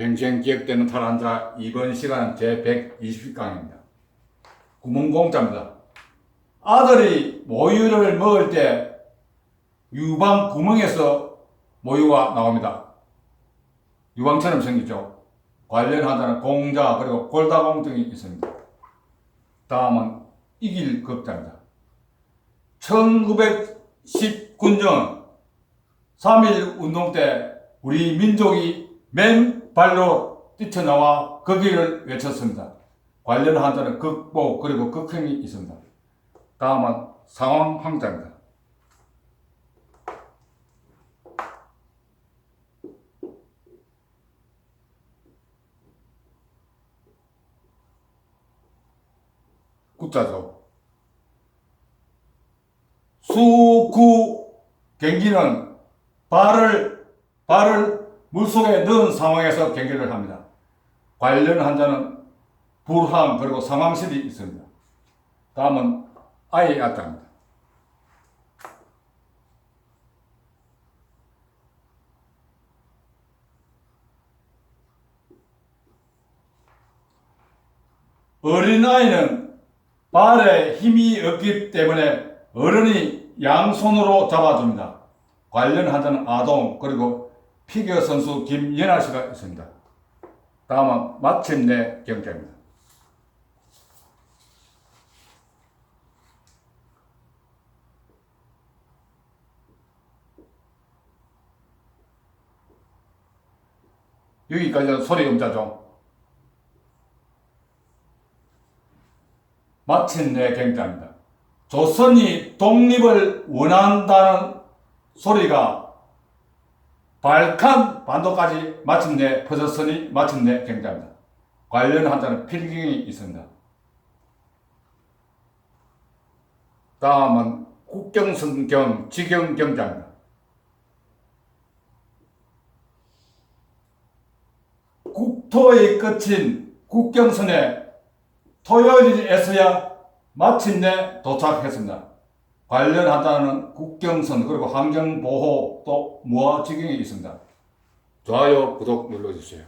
평생 기억되는 탈환자 이번 시간은 제 120강입니다. 구멍공짜입니다. 아들이 모유를 먹을 때 유방 구멍에서 모유가 나옵니다. 유방처럼 생기죠. 관련 환자는 공자 그리고 골다공증이 있습니다. 다음은 이길 극자입니다. 1919년 3.1 운동 때 우리 민족이 맨 발로 뛰쳐나와 거기를 외쳤습니다. 관련 환자는 극복 그리고 극형이 있습니다. 다음은 상황 황자입니다. 구자죠. 수구 경기는 발을 발을 물속에 넣은 상황에서 경기를 합니다. 관련 환자는 불항 그리고 상황실이 있습니다. 다음은 아이 아따입니다. 어린아이는 발에 힘이 없기 때문에 어른이 양손으로 잡아줍니다. 관련 환자는 아동 그리고 피겨 선수 김연아 씨가 있습니다. 다음은 마침내 경제입니다. 여기까지는 소리 음자죠. 마침내 경자입니다. 조선이 독립을 원한다는 소리가 발칸 반도까지 마침내 퍼졌으니 마침내 경자입니다. 관련 환자는 필경이 있습니다. 다음은 국경선경 지경경자입니다. 국토의 끝인 국경선에 토요일에서야 마침내 도착했습니다. 관련 환자는 국경선 그리고 환경보호 또 무화지경이 있습니다. 좋아요, 구독 눌러주세요.